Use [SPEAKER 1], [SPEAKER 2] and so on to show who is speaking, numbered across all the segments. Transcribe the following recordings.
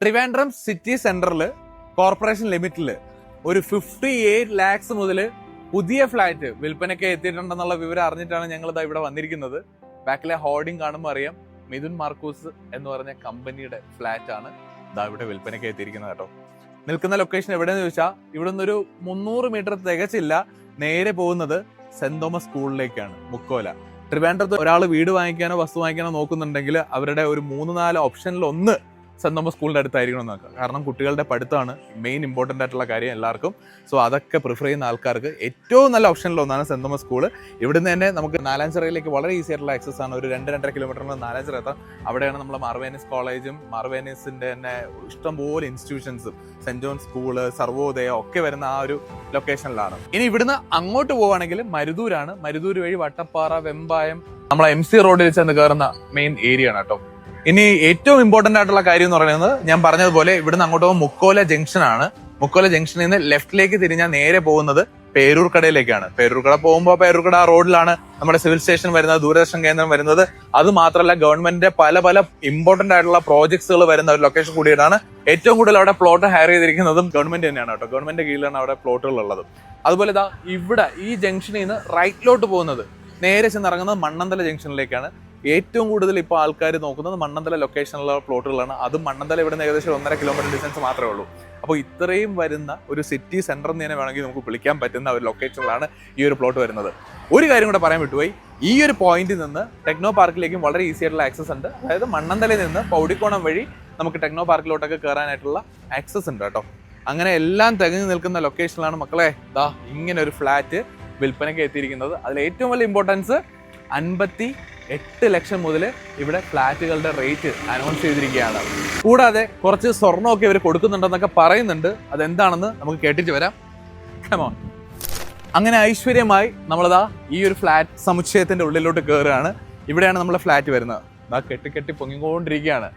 [SPEAKER 1] Trivandrum city സെന്ററിൽ corporation ലിമിറ്റിൽ ഒരു ഫിഫ്റ്റി എയ്റ്റ് ലാക്സ് മുതൽ പുതിയ ഫ്ലാറ്റ് വിൽപ്പനയ്ക്ക് എത്തിയിട്ടുണ്ടെന്നുള്ള വിവരം അറിഞ്ഞിട്ടാണ് ഞങ്ങൾ ഇതാ ഇവിടെ വന്നിരിക്കുന്നത്. ബാക്കിലെ ഹോർഡിംഗ് കാണുമ്പോൾ അറിയാം മിഥുൻ മാർക്കൂസ് എന്ന് പറഞ്ഞ കമ്പനിയുടെ ഫ്ലാറ്റ് ആണ് ഇതാ ഇവിടെ വിൽപ്പനയ്ക്ക് എത്തിയിരിക്കുന്നത് കേട്ടോ. നിൽക്കുന്ന ലൊക്കേഷൻ എവിടെയെന്ന് ചോദിച്ചാൽ ഇവിടെ നിന്നൊരു മുന്നൂറ് മീറ്റർ തികച്ചില്ല നേരെ പോകുന്നത് സെന്റ് തോമസ് സ്കൂളിലേക്കാണ് മുക്കോല. ട്രിവാൻഡ്രത്ത് ഒരാൾ വീട് വാങ്ങിക്കാനോ വസ്തു വാങ്ങിക്കാനോ നോക്കുന്നുണ്ടെങ്കിൽ അവരുടെ ഒരു മൂന്ന് നാല് ഓപ്ഷനിൽ ഒന്ന് സെന്റ് തോമസ് സ്കൂളിന്റെ അടുത്തായിരിക്കണം എന്നൊക്കെ കാരണം കുട്ടികളുടെ പഠിത്തമാണ് മെയിൻ ഇമ്പോർട്ടന്റ് ആയിട്ടുള്ള കാര്യം എല്ലാവർക്കും. സോ അതൊക്കെ പ്രിഫർ ചെയ്യുന്ന ആൾക്കാർക്ക് ഏറ്റവും നല്ല ഓപ്ഷനിൽ ഒന്നാണ് സെന്റ് തോമസ് സ്കൂൾ ഇവിടുന്ന് തന്നെ നമുക്ക് നാലാഞ്ചിറയിലേക്ക് വളരെ ഈസി ആയിട്ടുള്ള ആക്സസ് ആണ്. ഒരു രണ്ട് രണ്ടര കിലോമീറ്ററിൽ നാലാഞ്ചിറ എത്താം. അവിടെയാണ് നമ്മൾ മാർവേനിസ് കോളേജും മാർവേനിസിന്റെ തന്നെ ഇഷ്ടംപോലെ ഇൻസ്റ്റിറ്റ്യൂഷൻസും സെന്റ് ജോൺ സ്കൂൾ സർവോദയ ഒക്കെ വരുന്ന ആ ഒരു ലൊക്കേഷനിലാണ് ഇനി ഇവിടുന്ന് അങ്ങോട്ട് പോവുകയാണെങ്കിൽ മരുദൂരാണ് മരുദൂർ വഴി വട്ടപ്പാറ വെമ്പായം നമ്മളെ എം സി റോഡിൽ ചെന്ന് കയറുന്ന മെയിൻ ഏരിയ ആണ് കേട്ടോ. ഇനി ഏറ്റവും ഇമ്പോർട്ടന്റ് ആയിട്ടുള്ള കാര്യം എന്ന് പറയുന്നത് ഞാൻ പറഞ്ഞതുപോലെ ഇവിടുന്ന് അങ്ങോട്ട് പോകുമ്പോൾ മുക്കോല ജംഗ്ഷൻ ആണ്. മുക്കോല ജംഗ്ഷനിൽ നിന്ന് ലെഫ്റ്റിലേക്ക് തിരിഞ്ഞാൽ നേരെ പോകുന്നത് പേരൂർക്കടയിലേക്കാണ് പേരൂർക്കട പോകുമ്പോൾ പേരൂർക്കട റോഡിലാണ് നമ്മുടെ സിവിൽ സ്റ്റേഷൻ വരുന്നത് ദൂരദർശൻ കേന്ദ്രം വരുന്നത്. അത് മാത്രമല്ല ഗവൺമെന്റിന്റെ പല പല ഇമ്പോർട്ടന്റ് ആയിട്ടുള്ള പ്രോജക്ട്സുകൾ വരുന്ന ഒരു ലൊക്കേഷൻ കൂടിയിട്ടാണ് ഏറ്റവും കൂടുതൽ അവിടെ പ്ലോട്ട് ഹയർ ചെയ്തിരിക്കുന്നതും ഗവൺമെന്റ് തന്നെയാണ് കേട്ടോ. ഗവൺമെന്റ് കീഴിലാണ് അവിടെ പ്ലോട്ടുകൾ ഉള്ളത് അതുപോലെ ഇതാ ഇവിടെ ഈ ജംഗ്ഷനിൽ നിന്ന് റൈറ്റിലോട്ട് പോകുന്നത് നേരെ ചെന്നിറങ്ങുന്നത് മണ്ണന്തല ജംഗ്ഷനിലേക്കാണ് ഏറ്റവും കൂടുതൽ ഇപ്പോൾ ആൾക്കാർ നോക്കുന്നത് മണ്ണന്തല ലൊക്കേഷനിലുള്ള പ്ലോട്ടുകളാണ് അതും മണ്ണന്തല ഇവിടെ നിന്ന് ഏകദേശം ഒന്നര കിലോമീറ്റർ ഡിസ്റ്റൻസ് മാത്രമേ ഉള്ളൂ. അപ്പോൾ ഇത്രയും വരുന്ന ഒരു സിറ്റി സെന്റർ എന്ന് തന്നെ വേണമെങ്കിൽ നമുക്ക് വിളിക്കാൻ പറ്റുന്ന ഒരു ലൊക്കേഷനിലാണ് ഈ ഒരു പ്ലോട്ട് വരുന്നത്. ഒരു കാര്യം കൂടെ പറയാൻ വിട്ടുപോയി. ഈ ഒരു പോയിന്റിൽ നിന്ന് ടെക്നോ പാർക്കിലേക്കും വളരെ ഈസി ആയിട്ടുള്ള ആക്സസ് ഉണ്ട്. അതായത് മണ്ണന്തലയിൽ നിന്ന് പൗടിക്കോണം വഴി നമുക്ക് ടെക്നോ പാർക്കിലോട്ടൊക്കെ കയറാനായിട്ടുള്ള ആക്സസ് ഉണ്ട് കേട്ടോ. അങ്ങനെ എല്ലാം തികഞ്ഞു നിൽക്കുന്ന ലൊക്കേഷനിലാണ് മക്കളെ ദാ ഇങ്ങനെ ഒരു ഫ്ലാറ്റ് വിൽപ്പനയ്ക്ക് എത്തിയിരിക്കുന്നത്. അതിൽ ഏറ്റവും വലിയ ഇമ്പോർട്ടൻസ് അൻപത്തി എട്ട് ലക്ഷം മുതൽ ഇവിടെ ഫ്ലാറ്റുകളുടെ റേറ്റ് അനൗൺസ് ചെയ്തിരിക്കുകയാണ്. കൂടാതെ കുറച്ച് സ്വർണമൊക്കെ ഇവർ കൊടുക്കുന്നുണ്ടെന്നൊക്കെ പറയുന്നുണ്ട്. അതെന്താണെന്ന് നമുക്ക് കേട്ടിട്ട് വരാം. കമോൺ. അങ്ങനെ ഐശ്വര്യമായി നമ്മളതാ ഈ ഒരു ഫ്ലാറ്റ് സമുച്ചയത്തിന്റെ ഉള്ളിലോട്ട് കയറുകയാണ് ഇവിടെയാണ് നമ്മളെ ഫ്ലാറ്റ് വരുന്നത്. ദാ കെട്ടി കെട്ടി പൊങ്ങിക്കൊണ്ടിരിക്കുകയാണ്.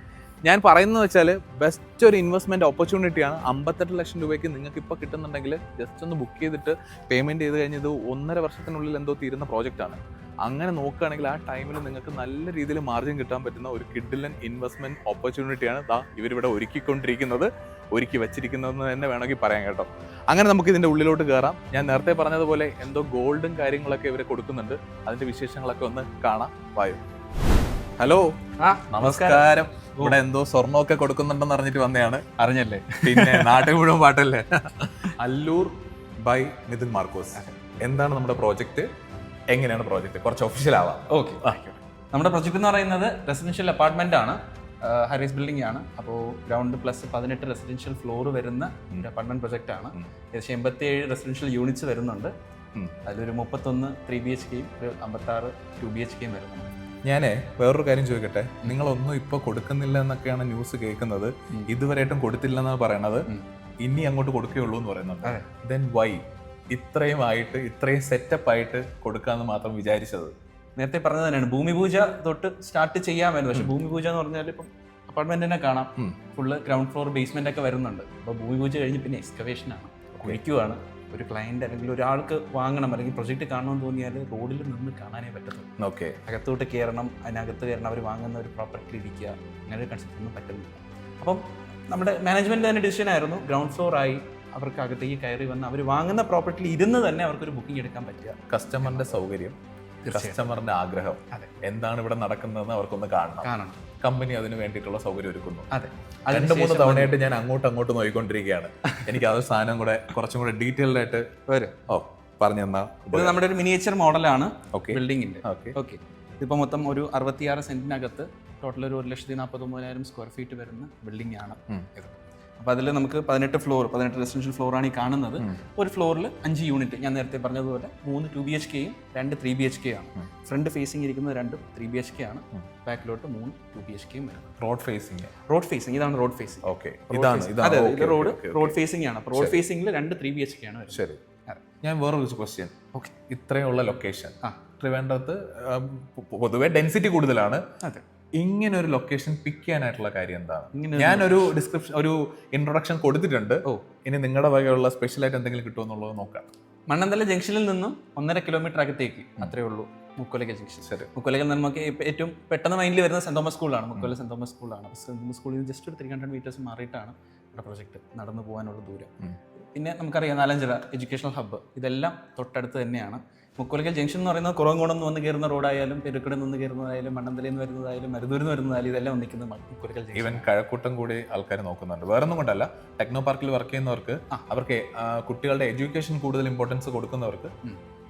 [SPEAKER 1] ഞാൻ പറയുന്നത് വെച്ചാൽ ബെസ്റ്റ് ഒരു ഇൻവെസ്റ്റ്മെന്റ് ഓപ്പർച്യൂണിറ്റിയാണ് അമ്പത്തെട്ട് ലക്ഷം രൂപയ്ക്ക് നിങ്ങൾക്ക് ഇപ്പോൾ കിട്ടുന്നുണ്ടെങ്കിൽ ജസ്റ്റ് ഒന്ന് ബുക്ക് ചെയ്തിട്ട് പേയ്മെന്റ് ചെയ്ത് കഴിഞ്ഞത് ഒന്നര വർഷത്തിനുള്ളിൽ എന്തോ തീരുന്ന പ്രോജക്റ്റാണ് അങ്ങനെ നോക്കുകയാണെങ്കിൽ ആ ടൈമിൽ നിങ്ങൾക്ക് നല്ല രീതിയിൽ മാർജിൻ കിട്ടാൻ പറ്റുന്ന ഒരു കിഡിലൻ ഇൻവെസ്റ്റ്മെന്റ് ഓപ്പർച്യൂണിറ്റിയാണ് ദാ ഇവരിവിടെ ഒരുക്കിക്കൊണ്ടിരിക്കുന്നത് ഒരുക്കി വെച്ചിരിക്കുന്നതെന്ന് തന്നെ വേണമെങ്കിൽ പറയാം കേട്ടോ. അങ്ങനെ നമുക്ക് ഇതിന്റെ ഉള്ളിലോട്ട് കയറാം ഞാൻ നേരത്തെ പറഞ്ഞതുപോലെ എന്തോ ഗോൾഡും കാര്യങ്ങളൊക്കെ ഇവരെ കൊടുക്കുന്നുണ്ട്. അതിന്റെ വിശേഷങ്ങളൊക്കെ ഒന്ന് കാണാം. വായു. ഹലോ
[SPEAKER 2] ആ
[SPEAKER 1] നമസ്കാരം. ഇവിടെ എന്തോ സ്വർണമൊക്കെ കൊടുക്കുന്നുണ്ടെന്ന് അറിഞ്ഞിട്ട് വന്നതാണ്
[SPEAKER 2] അറിഞ്ഞല്ലേ?
[SPEAKER 1] പിന്നെ നാട്ടിൽ മുഴുവൻ പാട്ടല്ലേ? അല്ലൂർ ബൈ നിതിൻ മാർക്കോസ്. എന്താണ് നമ്മുടെ പ്രോജക്റ്റ് എങ്ങനെയാണ് പ്രോജക്റ്റ് കുറച്ച് ഒഫീഷ്യൽ ആവാം.
[SPEAKER 2] ഓക്കെ നമ്മുടെ പ്രൊജക്ട് എന്ന് പറയുന്നത് റെസിഡൻഷ്യൽ അപ്പാർട്ട്മെന്റ് ആണ്. ഹാരിസ് ബിൽഡിംഗ് ആണ്. അപ്പോൾ ഗ്രൗണ്ട് പ്ലസ് പതിനെട്ട് റെസിഡൻഷ്യൽ ഫ്ലോർ വരുന്ന ഒരു അപ്പാർട്ട്മെന്റ് പ്രൊജക്റ്റ് ആണ്. ഏകദേശം എൺപത്തി ഏഴ് റെസിഡൻഷ്യൽ യൂണിറ്റ്സ് വരുന്നുണ്ട്. അതിലൊരു മുപ്പത്തൊന്ന് ത്രീ ബി എച്ച് കെയും ഒരു അമ്പത്താറ് ടു ബി എച്ച് കെയും വരുന്നുണ്ട്.
[SPEAKER 1] ഞാൻ വേറൊരു കാര്യം ചോദിക്കട്ടെ? നിങ്ങളൊന്നും ഇപ്പൊ കൊടുക്കുന്നില്ല എന്നൊക്കെയാണ് ന്യൂസ് കേൾക്കുന്നത്. ഇതുവരെയായിട്ടും കൊടുത്തില്ല എന്നാണ്
[SPEAKER 2] പറയണത്
[SPEAKER 1] ഇനി അങ്ങോട്ട് കൊടുക്കുകയുള്ളൂ എന്ന്
[SPEAKER 2] പറയുന്നത്.
[SPEAKER 1] ദെൻ വൈ ഇത്രയും ആയിട്ട് ഇത്രയും സെറ്റപ്പ് ആയിട്ട് കൊടുക്കാമെന്ന് മാത്രം വിചാരിച്ചത്.
[SPEAKER 2] നേരത്തെ പറഞ്ഞത് തന്നെയാണ് ഭൂമി പൂജ തൊട്ട് സ്റ്റാർട്ട് ചെയ്യാമായിരുന്നു. പക്ഷെ ഭൂമി പൂജ എന്ന് പറഞ്ഞാൽ ഇപ്പം അപ്പാർട്ട്മെന്റ് തന്നെ കാണാം. ഫുള്ള് ഗ്രൗണ്ട് ഫ്ലോർ ബേസ്മെന്റ് ഒക്കെ വരുന്നുണ്ട്. അപ്പോൾ ഭൂമി പൂജ കഴിഞ്ഞ് പിന്നെ എക്സ്കവേഷനാണ് കുഴിക്കുവാണ്. ഒരു ക്ലയന്റ് അല്ലെങ്കിൽ ഒരാൾക്ക് വാങ്ങണം അല്ലെങ്കിൽ പ്രൊജക്ട് കാണണം തോന്നിയാൽ റോഡിൽ നിന്ന് കാണാനേ പറ്റത്തുള്ളൂ.
[SPEAKER 1] ഓക്കെ
[SPEAKER 2] അകത്തോട്ട് കയറണം അതിനകത്ത് കയറണം അവർ വാങ്ങുന്ന ഒരു പ്രോപ്പർട്ടി ഇരിക്കുക അങ്ങനെ ഒരു കൺസെപ്റ്റ് ഒന്നും പറ്റുന്നില്ല. അപ്പം നമ്മുടെ മാനേജ്മെന്റ് തന്നെ ഡിസിഷൻ ആയിരുന്നു ഗ്രൗണ്ട് ഫ്ലോർ ആയി അവർക്ക് അകത്തേക്ക് കയറി വന്ന് അവർ വാങ്ങുന്ന പ്രോപ്പർട്ടിയിൽ ഇരുന്ന് തന്നെ അവർക്കൊരു ബുക്കിംഗ് എടുക്കാൻ പറ്റുക.
[SPEAKER 1] കസ്റ്റമറിന്റെ സൗകര്യം. കസ്റ്റമറിന്റെ ആഗ്രഹം എന്താണ് ഇവിടെ നടക്കുന്നതെന്ന് അവർക്കൊന്ന് കാണണം.
[SPEAKER 2] കാണണം.
[SPEAKER 1] കമ്പനി അതിന് വേണ്ടിയിട്ടുള്ള സൗകര്യം ഒരുക്കുന്നു.
[SPEAKER 2] അതെ.
[SPEAKER 1] രണ്ട് മൂന്ന് തവണയായിട്ട് ഞാൻ അങ്ങോട്ട് അങ്ങോട്ട് നോക്കിക്കൊണ്ടിരിക്കുകയാണ് എനിക്ക് അത് സാധനം കൂടെ കുറച്ചും കൂടെ ഡീറ്റെയിൽഡ് ആയിട്ട്
[SPEAKER 2] വരും.
[SPEAKER 1] ഓ പറഞ്ഞു തന്നാ
[SPEAKER 2] ഇത് നമ്മുടെ ഒരു മിനിയേച്ചർ മോഡലാണ്
[SPEAKER 1] ഓക്കെ ഓക്കെ
[SPEAKER 2] ഇതിപ്പോൾ മൊത്തം ഒരു അറുപത്തിയാറ് സെന്റിനകത്ത് ടോട്ടൽ ഒരു ഒരു ലക്ഷത്തി നാൽപ്പത്തി ഒമ്പതിനായിരം സ്ക്വയർ ഫീറ്റ് വരുന്ന ബിൽഡിംഗ് ആണ് ഇത്. അപ്പോൾ അതിൽ നമുക്ക് പതിനെട്ട് ഫ്ലോർ പതിനെട്ട് റെസിഡൻഷ്യൽ ഫ്ലോറാണ് ഈ കാണുന്നത്. ഒരു ഫ്ലോറിൽ അഞ്ച് യൂണിറ്റ് ഞാൻ നേരത്തെ പറഞ്ഞതുപോലെ മൂന്ന് ടു ബി എച്ച് കെയും രണ്ട് ത്രീ ബി എച്ച് കെ ആണ്. ഫ്രണ്ട് ഫേസിംഗ് ഇരിക്കുന്നത് രണ്ട് ത്രീ ബി എച്ച് കെ ആണ്. ബാക്കിലോട്ട് മൂന്ന് ടു ബി എച്ച് കെയും വരുന്നത്.
[SPEAKER 1] റോഡ് ഫേസിംഗ്
[SPEAKER 2] റോഡ് ഫേസിംഗ് ഇതാണ് റോഡ് ഫേസിംഗ്
[SPEAKER 1] ഓക്കെ ഇതാണ്
[SPEAKER 2] അതെ ഇത് റോഡ് റോഡ്. ഫേസിംഗ് ആണ്. റോഡ് ഫേസിംഗിൽ രണ്ട് ത്രീ ബി എച്ച് കെ ആണ്
[SPEAKER 1] ശരി. ഞാൻ വേറൊരു ക്വസ്റ്റ്യൻ
[SPEAKER 2] ഓക്കെ
[SPEAKER 1] ഇത്രയുള്ള ലൊക്കേഷൻ
[SPEAKER 2] ആ.
[SPEAKER 1] ട്രിവാൻഡ്രത്ത് പൊതുവെ ഡെൻസിറ്റി കൂടുതലാണ്.
[SPEAKER 2] അതെ.
[SPEAKER 1] ഇങ്ങനെ ഒരു ലൊക്കേഷൻ പിക്ക് ചെയ്യാനായിട്ടുള്ള കാര്യം എന്താണ്?
[SPEAKER 2] ഞാൻ
[SPEAKER 1] ഒരു ഡിസ്ക്രിപ്ഷൻ ഒരു ഇൻട്രൊഡക്ഷൻ കൊടുത്തിട്ടുണ്ട്.
[SPEAKER 2] ഓ.
[SPEAKER 1] ഇനി നിങ്ങളുടെ വകയുള്ള സ്പെഷ്യൽ ആയിട്ട് എന്തെങ്കിലും കിട്ടുമോ എന്നുള്ളത് നോക്കാം.
[SPEAKER 2] മണ്ണന്തല ജംഗ്ഷനിൽ നിന്നും ഒന്നര കിലോമീറ്റർ അകത്തേക്ക്. അത്രേ ഉള്ളൂ. മുക്കോലക്കൽ ജംഗ്ഷൻ
[SPEAKER 1] ശരി.
[SPEAKER 2] മുക്കോലക്കൽ നമുക്ക് ഏറ്റവും പെട്ടെന്ന് മൈൻഡിൽ വരുന്ന സെന്റ് തോമസ് സ്കൂളാണ് മുക്കോല സെന്റ് തോമസ് സ്കൂളാണ് സെന്റ് തോമസ് സ്കൂളിൽ നിന്ന് ജസ്റ്റ് ഒരു ത്രീ ഹൺഡ്രഡ് മീറ്റേഴ്സ് മാറിയിട്ടാണ് നമ്മുടെ പ്രൊജക്ട് നടന്നു പോകാനുള്ള ദൂരം. പിന്നെ നമുക്കറിയാം നാലഞ്ചിറ എഡ്യൂക്കേഷണൽ ഹബ്ബ് ഇതെല്ലാം തൊട്ടടുത്ത് തന്നെയാണ്. മുക്കോലക്കൽ ജംഗ്ഷൻ എന്ന് പറയുന്നത് കുറവങ്കോണം നിന്ന് വന്ന് കയറുന്ന റോഡായാലും പെരുക്കട നിന്ന് കയറുന്നതായാലും മണ്ണന്തലയിൽ നിന്ന് വരുന്നതായാലും മരുന്നൂരിൽ നിന്ന് വരുന്നതായാലും ഇതെല്ലാം ഒന്നിക്കുന്നത് മുക്കോലിക്കൽ ജംഗ്ഷൻ
[SPEAKER 1] ഈവൻ കഴക്കൂട്ടം കൂടി ആൾക്കാർ നോക്കുന്നുണ്ട്. വേറെ ഒന്നും കൊണ്ടല്ല. ടെക്നോ പാർക്കിൽ വർക്ക് ചെയ്യുന്നവർക്ക് അവർക്ക് കുട്ടികളുടെ എഡ്യൂക്കേഷൻ കൂടുതൽ ഇമ്പോർട്ടൻസ് കൊടുക്കുന്നവർക്ക്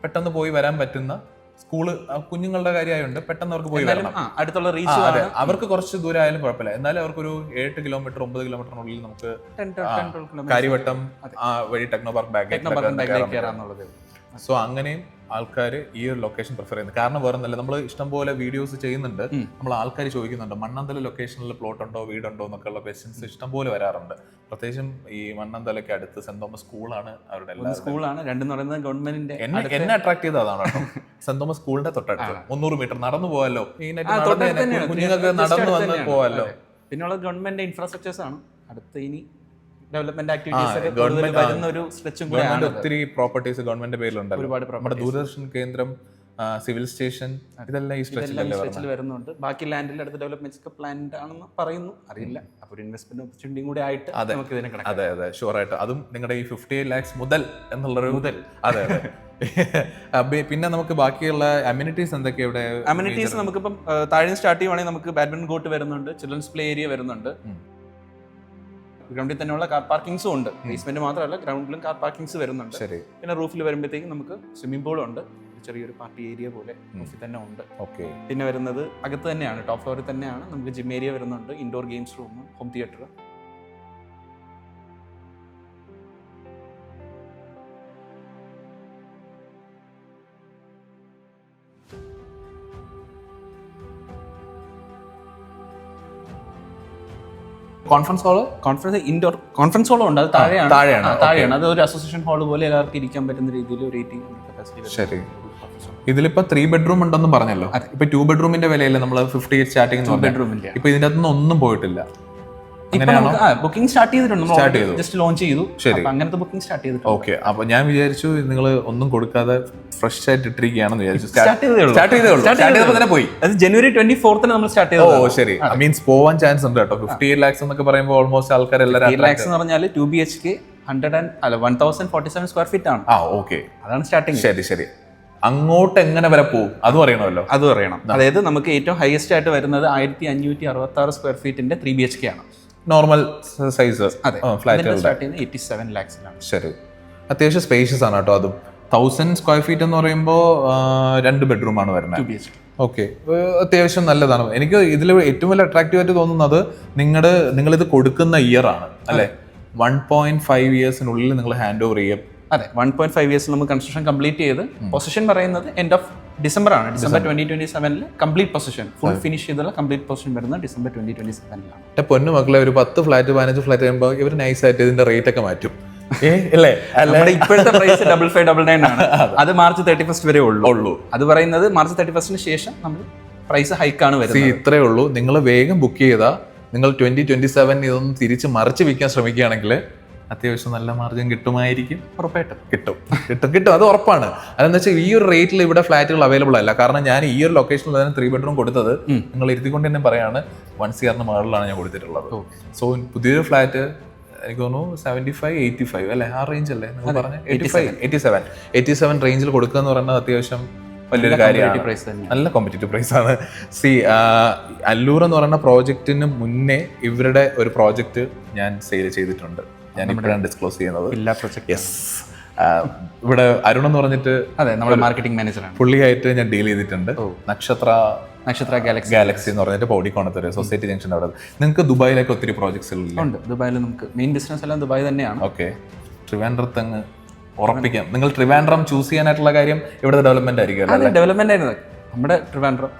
[SPEAKER 1] പെട്ടെന്ന് പോയി വരാൻ പറ്റുന്ന സ്കൂൾ കുഞ്ഞുങ്ങളുടെ കാര്യമായുണ്ട് പെട്ടെന്ന് അവർക്ക് പോയി വരണം.
[SPEAKER 2] അടുത്തുള്ള റീച്ച്
[SPEAKER 1] അവർക്ക് കുറച്ച് ദൂരം ആയാലും കുഴപ്പമില്ല. എന്നാലും അവർക്കൊരു എട്ട് കിലോമീറ്റർ ഒമ്പത് കിലോമീറ്ററിനുള്ളിൽ നമുക്ക് കാര്യവട്ടം വഴി ടെക്നോ പാർക്ക് ബാഗ് സോ അങ്ങനെയും ആൾക്കാർ ഈ ഒരു ലൊക്കേഷൻ പ്രിഫർ ചെയ്യുന്നത്. കാരണം വേറെ ഒന്നല്ല നമ്മൾ ഇഷ്ടംപോലെ വീഡിയോസ് ചെയ്യുന്നുണ്ട്. നമ്മൾ ആൾക്കാർ ചോദിക്കുന്നുണ്ട് മണ്ണന്തല ലൊക്കേഷനിൽ പ്ലോട്ട് ഉണ്ടോ വീടുണ്ടോ എന്നൊക്കെയുള്ള ക്വസ്റ്റ്യൻസ് ഇഷ്ടംപോലെ വരാറുണ്ട്. പ്രത്യേകിച്ചും ഈ മണ്ണന്തലയ്ക്ക് അടുത്ത് സെന്റ് തോമസ് സ്കൂളാണ് അവരുടെ
[SPEAKER 2] സ്കൂളാണ് രണ്ടെന്ന് പറയുന്നത് ഗവൺമെന്റിന്റെ
[SPEAKER 1] എന്നെ എന്നെ അട്രാക്ട് ചെയ്ത അതാണ് കേട്ടോ സെന്റ് തോമസ് സ്കൂളിന്റെ തൊട്ടടുത്ത്. മുന്നൂറ് മീറ്റർ നടന്നു
[SPEAKER 2] തന്നെയാണ്.
[SPEAKER 1] കുഞ്ഞുങ്ങൾക്ക് നടന്നു വന്ന്
[SPEAKER 2] തന്നെയാണ്. പിന്നെയുള്ളത്. ഗവൺമെന്റ് ഇൻഫ്രാസ്ട്രക്ചേഴ്സ് ആണ്. അടുത്ത് ഇനി ഡെവലപ്മെന്റ് ആക്ടിവിറ്റീസ്
[SPEAKER 1] government-
[SPEAKER 2] വരുന്ന ഒരു സ്ട്രെച്ചും
[SPEAKER 1] ഗവൺമെന്റ് ഒത്തിരി പ്രോപ്പർട്ടീസ് ഗവൺമെന്റ് പേരിലുണ്ട്
[SPEAKER 2] ഒരുപാട്
[SPEAKER 1] നമ്മുടെ ദൂരദർശൻ കേന്ദ്രം സിവിൽ സ്റ്റേഷൻ ഇതെല്ലാം ഈ
[SPEAKER 2] സ്ട്രെച്ചിൽ വരുന്നുണ്ട്. ബാക്കി ലാൻഡിൽ അടുത്ത ഡെവലപ്മെന്റ്സ് ഒക്കെ പ്ലാൻഡ് ആണെന്ന് പറയുന്നു. അറിയില്ല. അപ്പൊ ഒരു ഇൻവെസ്റ്റ്മെന്റ് ഓപ്പർച്യൂണിറ്റിയും കൂടെ ആയിട്ട്. നമുക്ക് ഇതിനെ
[SPEAKER 1] അതെ അതെ. ഷുവർ ആയിട്ട്. അതും നിങ്ങളുടെ ഈ ഫിഫ്റ്റി ലാക്സ് മുതൽ എന്നുള്ളൊരു മുതൽ. അതെ അതെ. പിന്നെ നമുക്ക് ബാക്കിയുള്ള അമ്യൂണിറ്റീസ് എന്തൊക്കെയാ ഇവിടെ
[SPEAKER 2] അമ്യൂണിറ്റീസ് നമുക്കിപ്പം താഴെ സ്റ്റാർട്ട് ചെയ്യുവാണെങ്കിൽ നമുക്ക് ബാഡ്മിന്റൺ കോർട്ട് വരുന്നുണ്ട് ചിൽഡ്രൻസ് പ്ലേ ഏരിയ വരുന്നുണ്ട്. ഗ്രൗണ്ടിൽ തന്നെയുള്ള കാർ പാർക്കിങ്സും ഉണ്ട്. ബേസ്മെന്റ് മാത്രമല്ല ഗ്രൗണ്ടിലും കാർ പാർക്കിങ്സ് വരുന്നുണ്ട്.
[SPEAKER 1] ശരി.
[SPEAKER 2] പിന്നെ റൂഫിൽ വരുമ്പോഴത്തേക്കും നമുക്ക് സ്വിമ്മിംഗ് പൂളും ഉണ്ട്. ചെറിയൊരു പാർട്ടി ഏരിയ പോലെ. റൂഫിൽ തന്നെ ഉണ്ട്.
[SPEAKER 1] ഓക്കെ.
[SPEAKER 2] പിന്നെ വരുന്നത് അകത്ത് തന്നെയാണ് ടോപ്പ് ഫ്ലോറിൽ തന്നെയാണ്. നമുക്ക് ജിം ഏരിയ വരുന്നുണ്ട്. Indoor games room home theatre
[SPEAKER 1] conference hall
[SPEAKER 2] conference indoor conference ഹോളും ഉണ്ട്. അത് താഴെയാണ്.
[SPEAKER 1] താഴെയാണ്,
[SPEAKER 2] താഴെയാണ്. അത് ഒരു അസോസിയേഷൻ ഹാൾ പോലെ എല്ലാവർക്കും ഇരിക്കാൻ പറ്റുന്ന രീതിയിൽ ഒരു എയ്റ്റീൻ കപ്പാസിറ്റി
[SPEAKER 1] ശരി. ഇതിലിപ്പോ ത്രീ ബെഡ്റൂം ഉണ്ടെന്ന് പറഞ്ഞല്ലോ. ഇപ്പൊ ടു ബെഡ്റൂമിന്റെ വിലയല്ലേ നമ്മൾ ഫിഫ്റ്റി സ്റ്റാർട്ടിംഗ്
[SPEAKER 2] ബെഡ്റൂമില്ല
[SPEAKER 1] ഇപ്പൊ ഇതിന്റെ അകത്തുനിന്ന് ഒന്നും പോയിട്ടില്ല.
[SPEAKER 2] ബുക്കിംഗ് സ്റ്റാർട്ട് ചെയ്തിട്ടുണ്ട്.
[SPEAKER 1] സ്റ്റാർട്ട് ചെയ്തു.
[SPEAKER 2] ജസ്റ്റ് ലോഞ്ച് ചെയ്തു.
[SPEAKER 1] ശരി.
[SPEAKER 2] അങ്ങനത്തെ ബുക്കിംഗ് സ്റ്റാർട്ട് ചെയ്തിട്ടുണ്ട്.
[SPEAKER 1] ഓക്കെ അപ്പൊ ഞാൻ വിചാരിച്ചു നിങ്ങൾ ഒന്നും കൊടുക്കാതെ ഫ്രഷ് ആയിട്ട് ഇട്ടിരിക്കുകയാണെന്ന് വിചാരിച്ചു.
[SPEAKER 2] സ്റ്റാർട്ട് ചെയ്തേ
[SPEAKER 1] സ്റ്റാർട്ട് ചെയ്തേ ചെയ്തപ്പോൾ
[SPEAKER 2] ചെയ്തേ
[SPEAKER 1] തന്നെ പോയി.
[SPEAKER 2] അത് ജനുവരി ട്വന്റി ഫോർത്തിന് നമ്മൾ സ്റ്റാർട്ട്
[SPEAKER 1] ഓ ശരി. മീൻസ് പോവാൻ ചാൻസ് ഉണ്ട് കേട്ടോ. ഫിഫ്റ്റി ലാക്സ് എന്നൊക്കെ പറയുമ്പോൾ ഓൾമോസ്റ്റ് ആൾക്കാർ എല്ലാവരും
[SPEAKER 2] ലാക്സ് എന്ന് പറഞ്ഞാൽ two B H K hundred and അല്ല one thousand forty seven square feet ആണ്.
[SPEAKER 1] ആ ഓക്കെ
[SPEAKER 2] അതാണ് സ്റ്റാർട്ടിങ്
[SPEAKER 1] ശരി ശരി. അങ്ങോട്ട് എങ്ങനെ വരെ പോകും അതും അറിയണമല്ലോ
[SPEAKER 2] അതും അറിയണം അതായത് നമുക്ക് ഏറ്റവും ഹയസ്റ്റ് ആയിട്ട് വരുന്നത് ആയിരത്തി അഞ്ഞൂറ്റി അറുപത്തി ആറ് സ്ക്വയർ ഫീറ്റിന്റെ ത്രീ ബി എച്ച് കെ ആണ്.
[SPEAKER 1] നോർമൽ സൈസ്
[SPEAKER 2] അതെ. എയ്റ്റി സെവൻ ലാക്സിലാണ്
[SPEAKER 1] ശരി. അത്യാവശ്യം സ്പേഷ്യസ് ആണ് കേട്ടോ അതും. തൗസൻഡ് സ്ക്വയർ ഫീറ്റ് എന്ന് പറയുമ്പോൾ രണ്ട് ബെഡ്റൂം ആണ് വരുന്നത്. ഓക്കെ അത്യാവശ്യം നല്ലതാണ്. എനിക്ക് ഇതിൽ ഏറ്റവും വലിയ അട്രാക്റ്റീവ് ആയിട്ട് തോന്നുന്നത് നിങ്ങളുടെ നിങ്ങളിത് ഇത് കൊടുക്കുന്ന ഇയർ ആണ് അല്ലെ? വൺ പോയിന്റ് ഫൈവ് ഇയേഴ്സിനുള്ളിൽ നിങ്ങൾ ഹാൻഡ് ഓവർ ചെയ്യും.
[SPEAKER 2] അതെ വൺ പോയിന്റ് ഫൈവ് ഇയേഴ്സ് നമുക്ക് കൺസ്ട്രക്ഷൻ കംപ്ലീറ്റ് ചെയ്ത് പൊസിഷൻ പറയുന്നത് എൻഡ് ഓഫ് ഡിസംബർ ആണ്. ഡിസംബർ ട്വന്റി ട്വന്റി സെവനിൽ കംപ്ലീറ്റ് പൊസിഷൻ ഫുൾ ഫിനിഷ് ചെയ്തുള്ള കംപ്ലീറ്റ് പൊസിഷൻ വരുന്നത് ഡിസംബർ ട്വന്റി ട്വന്റി സെവനിലാണ്
[SPEAKER 1] എന്റെ പൊന്നു മക്കളെ ഒരു പത്ത് ഫ്ലാറ്റ് പതിനഞ്ച് ഫ്ലാറ്റ് കഴിയുമ്പോൾ ഇവർ നൈസ് ആയിട്ട് ഇതിന്റെ റേറ്റ് ഒക്കെ മാറ്റും.
[SPEAKER 2] ഇപ്പോഴത്തെ price double five double nine ആണ്. അത്. മാർച്ച് തേർട്ടി ഫസ്റ്റ് വരെ ഉള്ളൂ.
[SPEAKER 1] ഉള്ളൂ.
[SPEAKER 2] അത് പറയുന്നത് മാർച്ച് തേർട്ടി ഫസ്റ്റിന് ശേഷം നമ്മൾ പ്രൈസ് ഹൈക്കാണ്
[SPEAKER 1] ആണ്
[SPEAKER 2] വരുന്നത്.
[SPEAKER 1] ഇത്രേ ഉള്ളൂ. നിങ്ങൾ വേഗം ബുക്ക് ചെയ്താൽ നിങ്ങൾ ട്വന്റി ട്വന്റി സെവൻ ഇതൊന്നും തിരിച്ച് മറിച്ച് വിൽക്കാൻ ശ്രമിക്കുകയാണെങ്കിൽ അത്യാവശ്യം നല്ല മാർജിൻ കിട്ടുമായിരിക്കും.
[SPEAKER 2] ഉറപ്പായിട്ടും.
[SPEAKER 1] കിട്ടും. കിട്ടും കിട്ടും. അത് ഉറപ്പാണ്. അതെന്ന് വെച്ചാൽ ഈ ഒരു റേറ്റിൽ ഇവിടെ ഫ്ലാറ്റുകൾ അവൈലബിൾ അല്ല. കാരണം ഞാൻ ഈ ഒരു ലൊക്കേഷനിൽ തന്നെ ത്രീ ബെഡ്റൂം കൊടുത്തത്. നിങ്ങൾ ഇരുത്തിക്കൊണ്ട് തന്നെ പറയാണ് വൺ സിയറിന് മുകളിലാണ് ഞാൻ കൊടുത്തിട്ടുള്ളത്. സോ പുതിയൊരു ഫ്ലാറ്റ് എനിക്ക് തോന്നുന്നു സെവന്റി ഫൈവ് എയ്റ്റി ഫൈവ് അല്ലേ? ആ റേഞ്ച് അല്ലേ? നിങ്ങൾ പറഞ്ഞ eighty five eighty seven eighty seven റേഞ്ചിൽ കൊടുക്കുക എന്ന് പറയുന്നത് അത്യാവശ്യം വലിയൊരു കാര്യമാണ്. നല്ല കോമ്പറ്റീറ്റീവ് പ്രൈസ് ആണ്. സി അല്ലൂർ എന്ന് പറയുന്ന പ്രോജക്റ്റിന് മുന്നേ ഇവരുടെ ഒരു പ്രോജക്റ്റ് ഞാൻ സെയിൽ ചെയ്തിട്ടുണ്ട്. ഞാൻ ഇപ്പോഴാണ് ഡിസ്ക്ലോസ് ചെയ്യുന്നത്.
[SPEAKER 2] പ്രൊജക്ട്
[SPEAKER 1] യെസ് ഇവിടെ അരുൺ എന്ന് പറഞ്ഞിട്ട്
[SPEAKER 2] അതെ നമ്മുടെ മാർക്കറ്റിംഗ് മാനേജറാണ്
[SPEAKER 1] പുള്ളിയായിട്ട് ഞാൻ ഡീൽ ചെയ്തിട്ടുണ്ട്. നക്ഷത്ര
[SPEAKER 2] നക്ഷത്ര ഗാലക്സി
[SPEAKER 1] ഗാലക്സി എന്ന് പറഞ്ഞിട്ട് പൗടിക്കോണത്തൊരു സൊസൈറ്റി ജംഗ്ഷൻ അവിടെ. നിങ്ങൾക്ക് ദുബായിലേക്ക് ഒത്തിരി പ്രോജക്ട്സ്
[SPEAKER 2] ഉണ്ട്. ദുബായിൽ നമുക്ക് മെയിൻ ബിസിനസ് എല്ലാം ദുബായ് തന്നെയാണ്.
[SPEAKER 1] ഓക്കെ ട്രിവാൻഡ്രത്ത് അങ്ങ് ഉറപ്പിക്കാം. നിങ്ങൾ ട്രിവാൻഡ്രം ചൂസ് ചെയ്യാനായിട്ടുള്ള കാര്യം ഇവിടെ ഡെവലപ്മെന്റ് ആയിരിക്കും
[SPEAKER 2] ഡെവലപ്മെന്റ് ആയിരുന്നു. നമ്മുടെ ട്രിവാൻഡ്രം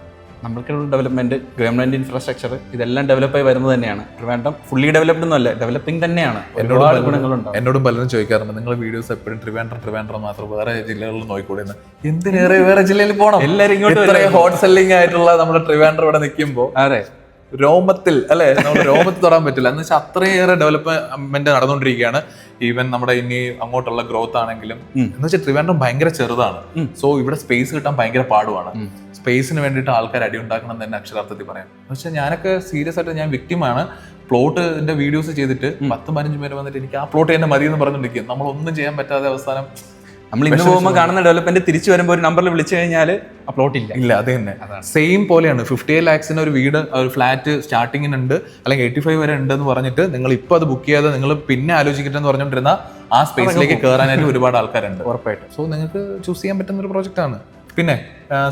[SPEAKER 2] നമ്മൾക്കുള്ള ഡെവലപ്മെന്റ് ഗവൺമെന്റ് ഇൻഫ്രാസ്ട്രക്ചർ ഇതെല്ലാം ഡെവലപ്പ് ആയി വരുന്നത് തന്നെയാണ്. ട്രിവാൻഡ്രം ഫുള്ളി ഡെവലപ്ഡ് ഒന്നും അല്ല ഡെവലപ്പിംഗ് തന്നെയാണ്. ഒരുപാട് ഗുണങ്ങളുണ്ട്.
[SPEAKER 1] എന്നോട് പലരും ചോദിക്കാറുണ്ട് നിങ്ങൾ വീഡിയോസ് എപ്പോഴും ട്രിവാൻഡ്രം ട്രിവാൻഡ്രം മാത്രം വേറെ ജില്ലകളിൽ നോക്കിക്കൂടെ എന്തിനേറെ വേറെ ജില്ലയിൽ പോകണം
[SPEAKER 2] എല്ലാവരും ഇങ്ങോട്ട്
[SPEAKER 1] ഹോട്ട് സെല്ലിംഗ് ആയിട്ടുള്ള നമ്മുടെ ട്രിവാൻഡ്രം ഇവിടെ നിൽക്കുമ്പോൾ
[SPEAKER 2] അതെ.
[SPEAKER 1] രോമത്തിൽ അല്ലെ? നമ്മുടെ രോമത്തിൽ തൊടാൻ പറ്റില്ല. എന്ന് വെച്ചാൽ അത്രയേറെ ഡെവലപ്മെന്റ് നടന്നുകൊണ്ടിരിക്കുകയാണ്. ഈവൻ നമ്മുടെ ഇനി അങ്ങോട്ടുള്ള ഗ്രോത്ത് ആണെങ്കിലും. എന്ന് വെച്ചാൽ ട്രിവാൻഡ്രം ഭയങ്കര ചെറുതാണ്. സോ ഇവിടെ സ്പേസ് കിട്ടാൻ ഭയങ്കര പാടുമാണ്. സ്പേസിന് വേണ്ടിയിട്ട് ആൾക്കാർ അടി ഉണ്ടാക്കണം എന്ന് തന്നെ അക്ഷരാർത്ഥത്തിൽ പറയാം. പക്ഷെ ഞാനൊക്കെ സീരിയസ് ആയിട്ട് ഞാൻ വ്യക്തിമാണ് പ്ലോട്ടിന്റെ വീഡിയോസ് ചെയ്തിട്ട് പത്ത് പതിനഞ്ച് പേര് വന്നിട്ട് എനിക്ക് ആ പ്ലോട്ട് തന്നെ മതി എന്ന് പറഞ്ഞിരിക്കും നമ്മളൊന്നും ചെയ്യാൻ പറ്റാതെ അവസാനം
[SPEAKER 2] നമ്മൾ ഇന്ന് പോകുമ്പോൾ കാണുന്ന ഡെവലപ്മെന്റ് തിരിച്ചു വരുമ്പോൾ ഒരു നമ്പറിൽ വിളിച്ചു കഴിഞ്ഞാൽ അപ്ലോട്ട് ഇല്ല.
[SPEAKER 1] ഇല്ല അത് തന്നെ. സെയിം പോലെയാണ്. ഫിഫ്റ്റി എയ്റ്റ് ലാക്സിന് ഒരു വീട് ഒരു ഫ്ലാറ്റ് സ്റ്റാർട്ടിങ്ങിന് ഉണ്ട് അല്ലെങ്കിൽ എയ്റ്റി ഫൈവ് വരെ ഉണ്ട് എന്ന് പറഞ്ഞിട്ട് നിങ്ങൾ ഇപ്പോൾ അത് ബുക്ക് ചെയ്യാതെ നിങ്ങൾ പിന്നെ ആലോചിക്കട്ടെന്ന് പറഞ്ഞുകൊണ്ടിരുന്ന ആ സ്പേസിലേക്ക് കയറാനായിട്ട് ഒരുപാട് ആൾക്കാരുണ്ട്.
[SPEAKER 2] ഉറപ്പായിട്ട്.
[SPEAKER 1] സോ നിങ്ങൾക്ക് ചൂസ് ചെയ്യാൻ പറ്റുന്ന ഒരു പ്രോജക്റ്റ് ആണ്. പിന്നെ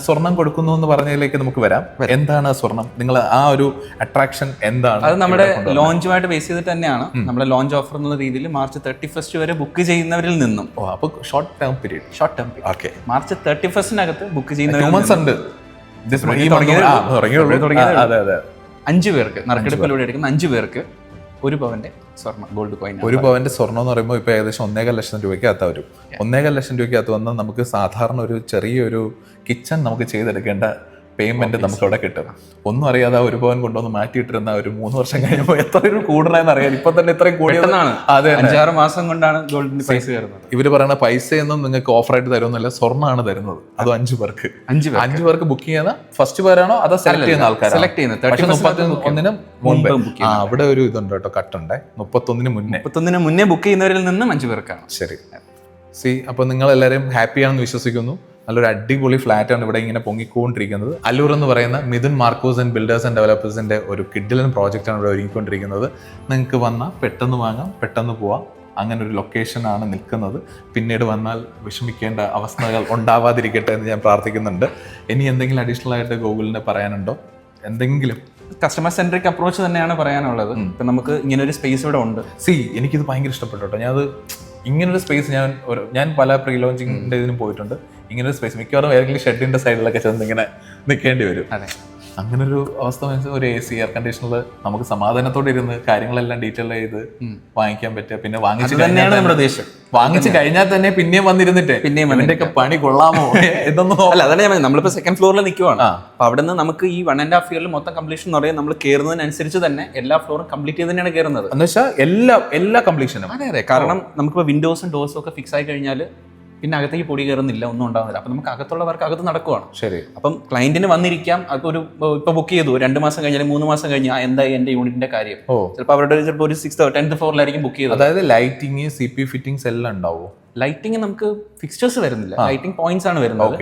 [SPEAKER 1] സ്വർണം കൊടുക്കുന്നു എന്ന് പറഞ്ഞതിലേക്ക് നമുക്ക് വരാം. എന്താണ് സ്വർണം? നിങ്ങൾ ആ ഒരു അട്രാക്ഷൻ എന്താണ്
[SPEAKER 2] അത് നമ്മുടെ ലോഞ്ചുമായിട്ട് ബേസ് ചെയ്തിട്ട് തന്നെയാണ്. നമ്മുടെ ലോഞ്ച് ഓഫർ എന്നുള്ള രീതിയിൽ മാർച്ച് തേർട്ടി ഫസ്റ്റ് വരെ ബുക്ക് ചെയ്യുന്നവരിൽ നിന്നും.
[SPEAKER 1] ഓ അപ്പൊ short term period
[SPEAKER 2] short term
[SPEAKER 1] okay
[SPEAKER 2] March thirty ഫസ്റ്റിനകത്ത് book
[SPEAKER 1] ടു
[SPEAKER 2] ചെയ്യുന്നവരിൽ
[SPEAKER 1] ഉണ്ട്.
[SPEAKER 2] അഞ്ച് പേർക്ക് നറുക്കെടുപ്പിലൂടെ എടുക്കുന്ന അഞ്ചു പേർക്ക് ഒരു പവന്റെ സ്വർണം ഗോൾഡ് കോയിൻ
[SPEAKER 1] ഒരു പവന്റെ സ്വർണം എന്ന് പറയുമ്പോൾ ഇപ്പൊ ഏകദേശം ഒന്നേകാൽ ലക്ഷം രൂപയ്ക്ക് അകത്ത് വരും ഒന്നേകാൽ ലക്ഷം രൂപയ്ക്ക് അകത്ത് വന്നാൽ നമുക്ക് സാധാരണ ഒരു ചെറിയൊരു കിച്ചൺ നമുക്ക് ചെയ്തെടുക്കേണ്ട പേയ്മെന്റ് നമുക്ക് അവിടെ കിട്ടും. ഒന്നും അറിയാതെ ഒരു പവൻ കൊണ്ടുവന്ന് മാറ്റിയിട്ടിരുന്ന ഒരു മൂന്ന് വർഷം കഴിയുമ്പോൾ എത്ര രൂപ കൂടണമെന്ന് അറിയാം ഇപ്പൊ തന്നെ ഇത്രയും
[SPEAKER 2] കൂടിയതാണ്
[SPEAKER 1] അതെ.
[SPEAKER 2] അഞ്ചാറ് മാസം കൊണ്ടാണ് ഗോൾഡിന്റെ പൈസ കയറുന്നത്.
[SPEAKER 1] ഇവർ പറയുന്ന പൈസയൊന്നും നിങ്ങൾക്ക് ഓഫറായിട്ട് തരുമെന്നല്ല സ്വർണമാണ് തരുന്നത്. അതും അഞ്ചു പേർക്ക്.
[SPEAKER 2] അഞ്ച്
[SPEAKER 1] അഞ്ചു പേർക്ക് ബുക്ക് ചെയ്യുന്ന ഫസ്റ്റ് പേരാണോ അതോ സെലക്ട് ചെയ്യുന്ന ആൾക്കാർ
[SPEAKER 2] സെലക്ട് ചെയ്യുന്നത്.
[SPEAKER 1] ഒന്നിനും മുമ്പ് അവിടെ ഒരു ഇതുണ്ട് കേട്ടോ കട്ടുണ്ട് മുപ്പത്തൊന്നിന് മുന്നേ.
[SPEAKER 2] മുപ്പത്തൊന്നിന് മുന്നേ ബുക്ക് ചെയ്യുന്നവരിൽ നിന്നും അഞ്ചു പേർക്കാണ്.
[SPEAKER 1] ശരി. സി അപ്പോൾ നിങ്ങൾ എല്ലാവരും ഹാപ്പിയാണെന്ന് വിശ്വസിക്കുന്നു. നല്ലൊരു അടിപൊളി ഫ്ലാറ്റ് ആണ് ഇവിടെ ഇങ്ങനെ പൊങ്ങിക്കൊണ്ടിരിക്കുന്നത്. അല്ലൂർ എന്ന് പറയുന്ന Mithun Markose and builders and ഡെവലപ്പേഴ്സിന്റെ ഒരു കിഡിലൻ പ്രോജക്റ്റാണ് ഇവിടെ ഒരുങ്ങിക്കൊണ്ടിരിക്കുന്നത്. നിങ്ങൾക്ക് വന്നാൽ പെട്ടെന്ന് വാങ്ങാം പെട്ടെന്ന് പോവാം. അങ്ങനെ ഒരു ലൊക്കേഷനാണ് നിൽക്കുന്നത്. പിന്നീട് വന്നാൽ വിഷമിക്കേണ്ട അവസ്ഥകൾ ഉണ്ടാവാതിരിക്കട്ടെ എന്ന് ഞാൻ പ്രാർത്ഥിക്കുന്നുണ്ട്. ഇനി എന്തെങ്കിലും അഡീഷണൽ ആയിട്ട് ഗൂഗിളിന് പറയാനുണ്ടോ? എന്തെങ്കിലും?
[SPEAKER 2] കസ്റ്റമർ സെൻട്രിക് അപ്രോച്ച് തന്നെയാണ് പറയാനുള്ളത്. ഇപ്പം നമുക്ക് ഇങ്ങനെ ഒരു സ്പേസ് ഇവിടെ ഉണ്ട്.
[SPEAKER 1] സി എനിക്കിത് ഭയങ്കര ഇഷ്ടപ്പെട്ടു കേട്ടോ. ഞാനത് ഇങ്ങനൊരു സ്പേസ് ഞാൻ ഒരു ഞാൻ പല പ്രീ ലോഞ്ചിങ്ങിന്റെ ഇതിനും പോയിട്ടുണ്ട്. ഇങ്ങനൊരു സ്പേസ് മിക്കവാറും ഏതെങ്കിലും ഷെഡിന്റെ സൈഡിലൊക്കെ ചെന്ന് ഇങ്ങനെ നിൽക്കേണ്ടി വരും.
[SPEAKER 2] അതെ.
[SPEAKER 1] അങ്ങനെ ഒരു അവസ്ഥ മനസ്സിൽ ഒരു എ സി എയർ കണ്ടീഷണർ നമുക്ക് സമാധാനത്തോടെ ഇരുന്ന് കാര്യങ്ങളെല്ലാം ഡീറ്റെയിൽ ചെയ്ത് വാങ്ങിക്കാൻ പറ്റുക. പിന്നെ വാങ്ങിച്ചു
[SPEAKER 2] തന്നെയാണ് നമ്മുടെ ഉദ്ദേശം.
[SPEAKER 1] വാങ്ങിച്ചു കഴിഞ്ഞാൽ തന്നെ പിന്നെയും വന്നിരുന്നിട്ട്.
[SPEAKER 2] പിന്നെയും
[SPEAKER 1] ഇവന്റെയൊക്കെ പണി കൊള്ളാമോ? എന്നൊന്നും
[SPEAKER 2] അല്ല അതാണ് ഞാൻ നമ്മളിപ്പോ സെക്കൻഡ് ഫ്ലോറിൽ നിൽക്കുവാണ്. അപ്പൊ അവിടെ നിന്ന് നമുക്ക് ഈ വൺ ആൻഡ് ഹാഫ് ഇയറിൽ മൊത്തം കംപ്ലീഷൻ എന്ന് പറയുന്നത് നമ്മൾ കയറുന്നതിനനുസരിച്ച് തന്നെ എല്ലാ ഫ്ലോറും കംപ്ലീറ്റ് ചെയ്ത് തന്നെയാണ് കയറുന്നത്
[SPEAKER 1] എന്ന് വെച്ചാൽ എല്ലാ എല്ലാ കംപ്ലീഷനും
[SPEAKER 2] അതെ അതെ. കാരണം നമുക്കിപ്പോ വിൻഡോസും ഡോസും ഒക്കെ ഫിക്സ് ആയി കഴിഞ്ഞാൽ പിന്നെ അകത്തേക്ക് പൊടി കയറുന്നില്ല ഒന്നും ഉണ്ടാകുന്നില്ല അപ്പം നമുക്ക് അകത്തുള്ള വർക്ക് അകത്ത് നടക്കുവാണ്.
[SPEAKER 1] ശരി.
[SPEAKER 2] അപ്പം ക്ലയന്റിന് വന്നിരിക്കാം അപ്പോൾ ഒരു ഇപ്പൊ ബുക്ക് ചെയ്തു. രണ്ട് മാസം കഴിഞ്ഞാൽ മൂന്ന് മാസം കഴിഞ്ഞാൽ എന്താ എന്റെ യൂണിറ്റിന്റെ കാര്യം. ചിലപ്പോൾ അവരുടെ ചിലപ്പോൾ ഒരു സിക്സ് ടെൻത്ത് ഫ്ലോറിലായിരിക്കും ബുക്ക് ചെയ്തത്.
[SPEAKER 1] അതായത് ലൈറ്റിങ് സി പി ഫിറ്റിംഗ്സ് എല്ലാം ഉണ്ടാവും?
[SPEAKER 2] ലൈറ്റിംഗ് നമുക്ക് ഫിക്സ്റ്റേഴ്സ് വരുന്നില്ല. ലൈറ്റിംഗ് പോയിന്റ്സ് ആണ് വരുന്നത്.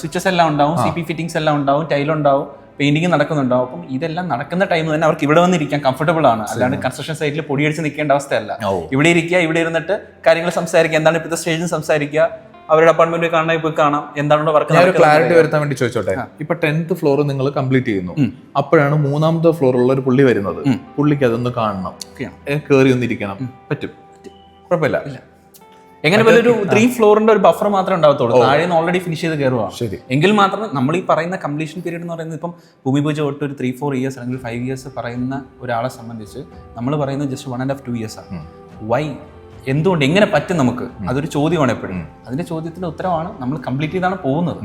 [SPEAKER 2] സ്വിച്ചസ് എല്ലാം ഉണ്ടാവും സി പി ഫിറ്റിംഗ്സ് എല്ലാം ഉണ്ടാവും ടൈൽ ഉണ്ടാവും. പെയിന്റിംഗ് നടക്കുന്നുണ്ടോ? അപ്പം ഇതെല്ലാം നടക്കുന്ന ടൈം തന്നെ അവർക്ക് ഇവിടെ വന്നിരിക്കാൻ കംഫർട്ടബിൾ ആണ്. അല്ലാണ്ട് കൺസ്ട്രക്ഷൻ സൈറ്റിൽ പൊടിയടിച്ച് നിൽക്കേണ്ട അവസ്ഥയല്ല. ഇവിടെ ഇരിക്കുക ഇവിടെ ഇരുന്നിട്ട് കാര്യങ്ങൾ സംസാരിക്കുക. എന്താണ് ഇപ്പോഴത്തെ സ്റ്റേജിൽ സംസാരിക്കുക. അവരുടെ അപ്പാർട്ട്മെന്റ് കാണാൻ പോയി കാണാം. എന്താണ് വർക്ക്
[SPEAKER 1] ക്ലാരിറ്റി വരുത്താൻ വേണ്ടി ചോദിച്ചോട്ടെ? ഇപ്പൊ ടെൻത്ത് ഫ്ലോർ നിങ്ങൾ കംപ്ലീറ്റ് ചെയ്യുന്നു. അപ്പോഴാണ് മൂന്നാമത്തെ ഫ്ലോറുള്ള ഒരു പുള്ളി വരുന്നത്. പുള്ളിക്ക് അതൊന്ന് കാണണം. കയറി ഒന്നിരിക്കണം പറ്റും. കുഴപ്പമില്ല.
[SPEAKER 2] എങ്ങനെ ഒരു ത്രീ ഫ്ലോറിന്റെ ഒരു ബഫർ മാത്രമേ ഉണ്ടാവത്തുള്ളൂ താഴെ നിന്ന് ഓൾറെഡി ഫിനിഷ് ചെയ്ത് കയറുവാണ്
[SPEAKER 1] ശരി.
[SPEAKER 2] എങ്കിൽ മാത്രമേ നമ്മൾ ഈ പറയുന്ന കംപ്ലീഷൻ പീരീഡ് എന്ന് പറയുന്നത് ഇപ്പം ഭൂമി പൂജ തൊട്ട് ഒരു ത്രീ ഫോർ ഇയേഴ്സ് അല്ലെങ്കിൽ ഫൈവ് ഇയേഴ്സ് പറയുന്ന ഒരാളെ സംബന്ധിച്ച് നമ്മൾ പറയുന്നത് just one and half two years ആണ് വൈ എന്തുകൊണ്ട്? എങ്ങനെ പറ്റും നമുക്ക്? അതൊരു ചോദ്യമാണ് എപ്പോഴും. അതിന്റെ ചോദ്യത്തിന്റെ ഉത്തരവാണ് നമ്മൾ കംപ്ലീറ്റ് ചെയ്താണ് പോകുന്നത്.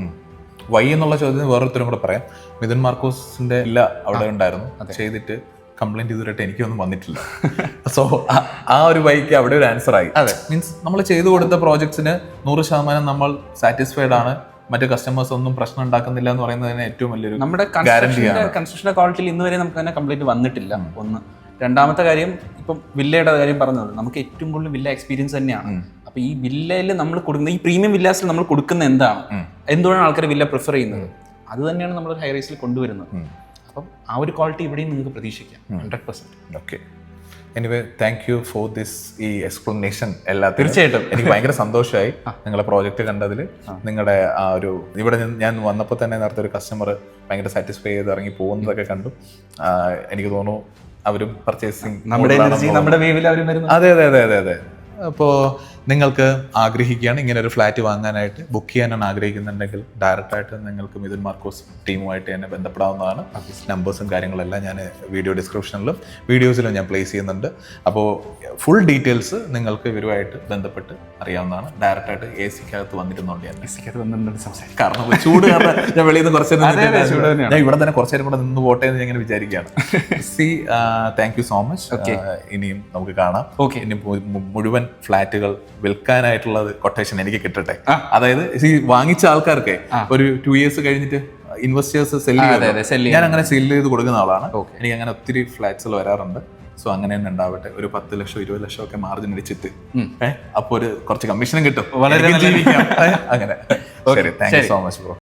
[SPEAKER 1] വൈ എന്നുള്ള ചോദ്യത്തിന് വേറൊരുത്തരും കൂടെ പറയാം. മിഥുൻ മാർക്കോസിന്റെ ഇല്ല അവിടെ ഉണ്ടായിരുന്നു. ചെയ്തിട്ട് കംപ്ലൈന്റ് ഇതുവരെയായിട്ട് എനിക്കൊന്നും വന്നിട്ടില്ല. സോ ആ ഒരു വൈക്ക് അവിടെ ഒരു ആൻസർ ആയി.
[SPEAKER 2] അതെ.
[SPEAKER 1] മീൻസ് നമ്മൾ ചെയ്തു കൊടുത്ത പ്രോജക്ട്സിന് നൂറ് ശതമാനം നമ്മൾ സാറ്റിസ്ഫൈഡ് ആണ്. മറ്റു കസ്റ്റമേഴ്സ് ഒന്നും പ്രശ്നം ഉണ്ടാക്കുന്നില്ല എന്ന് പറയുന്നത് ഏറ്റവും വലിയൊരു
[SPEAKER 2] നമ്മുടെ കൺസ്ട്രക്ഷന്റെ ക്വാളിറ്റിയിൽ ഇന്ന് വരെ നമുക്ക് തന്നെ കംപ്ലീറ്റ് വന്നിട്ടില്ല. ഒന്ന്. രണ്ടാമത്തെ കാര്യം ഇപ്പം വില്ലയുടെ കാര്യം പറഞ്ഞത് നമുക്ക് ഏറ്റവും കൂടുതൽ വില്ല എക്സ്പീരിയൻസ് തന്നെയാണ്. അപ്പൊ ഈ വില്ലയിൽ നമ്മൾ കൊടുക്കുന്ന ഈ പ്രീമിയം വില്ലാസിൽ നമ്മൾ കൊടുക്കുന്ന എന്താണ്? എന്തുകൊണ്ടാണ് ആൾക്കാർ വില്ല പ്രിഫർ ചെയ്യുന്നത്? അത് തന്നെയാണ് നമ്മൾ ഹൈ റേസിൽ കൊണ്ടുവരുന്നത്. ആ ഒരു ക്വാളിറ്റി ഇവിടെയും നിങ്ങൾക്ക് പ്രതീക്ഷിക്കാം. Hundred percent
[SPEAKER 1] okay anyway thank you for this ഈ എക്സ്പ്ലനേഷൻ എല്ലാ
[SPEAKER 2] തീർച്ചയായിട്ടും.
[SPEAKER 1] എനിക്ക് ഭയങ്കര സന്തോഷമായി നിങ്ങളുടെ പ്രോജക്റ്റ് കണ്ടതിൽ നിങ്ങളുടെ ആ ഒരു ഇവിടെ നിന്ന് ഞാൻ വന്നപ്പോൾ തന്നെ നേരത്തെ ഒരു കസ്റ്റമർ ഭയങ്കര സാറ്റിസ്ഫൈ ചെയ്ത് ഇറങ്ങി പോകുന്നതൊക്കെ കണ്ടു. എനിക്ക് തോന്നുന്നു അവരും പർച്ചേസിങ്
[SPEAKER 2] നമ്മുടെ എനർജി നമ്മുടെ വേവിൽ വരുന്നത്
[SPEAKER 1] അതെ അതെ അതെ അതെ അതെ. അപ്പോൾ നിങ്ങൾക്ക് ആഗ്രഹിക്കുകയാണ് ഇങ്ങനെ ഒരു ഫ്ലാറ്റ് വാങ്ങാനായിട്ട് ബുക്ക് ചെയ്യാനാണ് ആഗ്രഹിക്കുന്നുണ്ടെങ്കിൽ ഡയറക്റ്റായിട്ട് നിങ്ങൾക്ക് മിഥുൻ മാർക്കോസ് ടീമുമായിട്ട് തന്നെ ബന്ധപ്പെടാവുന്നതാണ്. നമ്പേഴ്സും കാര്യങ്ങളെല്ലാം ഞാൻ വീഡിയോ ഡിസ്ക്രിപ്ഷനിലും വീഡിയോസിലും ഞാൻ പ്ലേസ് ചെയ്യുന്നുണ്ട്. അപ്പോൾ ഫുൾ ഡീറ്റെയിൽസ് നിങ്ങൾക്ക് ഇവരുമായിട്ട് ബന്ധപ്പെട്ട് അറിയാവുന്നതാണ്. ഡയറക്റ്റായിട്ട് എ സിക്കകത്ത് വന്നിരുന്നോണ്ട് ഞാൻ
[SPEAKER 2] അത് വന്നിട്ടുണ്ട് സംസാരിക്കാം.
[SPEAKER 1] കാരണം ചൂട് കാരണം ഞാൻ വെളിയിൽ നിന്ന് കുറച്ച് ഞാൻ ഇവിടെ തന്നെ കുറച്ചു നേരം കൂടെ നിന്ന് പോട്ടെ എന്ന് ഞാൻ ഇങ്ങനെ വിചാരിക്കുകയാണ്. C thank you so much ഇനിയും നമുക്ക് കാണാം.
[SPEAKER 2] ഓക്കെ
[SPEAKER 1] ഇനി മുഴുവൻ ഫ്ലാറ്റുകൾ വിൽക്കാനായിട്ടുള്ളത് കൊട്ടേഷൻ എനിക്ക് കിട്ടട്ടെ. അതായത് ഈ വാങ്ങിച്ച ആൾക്കാർക്ക് ഒരു ടു ഇയേഴ്സ് കഴിഞ്ഞിട്ട് ഇൻവെസ്റ്റേഴ്സ്
[SPEAKER 2] സെല്ല്
[SPEAKER 1] ഞാൻ അങ്ങനെ സെല്ല് ചെയ്ത് കൊടുക്കുന്ന ആളാണ്. എനിക്ക് അങ്ങനെ ഒത്തിരി ഫ്ലാറ്റ്സ് വരാറുണ്ട്. സോ അങ്ങനെ തന്നെ ഉണ്ടാവട്ടെ. ഒരു പത്ത് ലക്ഷം ഇരുപത് ലക്ഷം ഒക്കെ മാർജിൻ അടിച്ചിട്ട്. അപ്പൊ ഒരു കുറച്ച് കമ്മീഷനും കിട്ടും.
[SPEAKER 2] വളരെ
[SPEAKER 1] അങ്ങനെ. ശരി thank you so much bro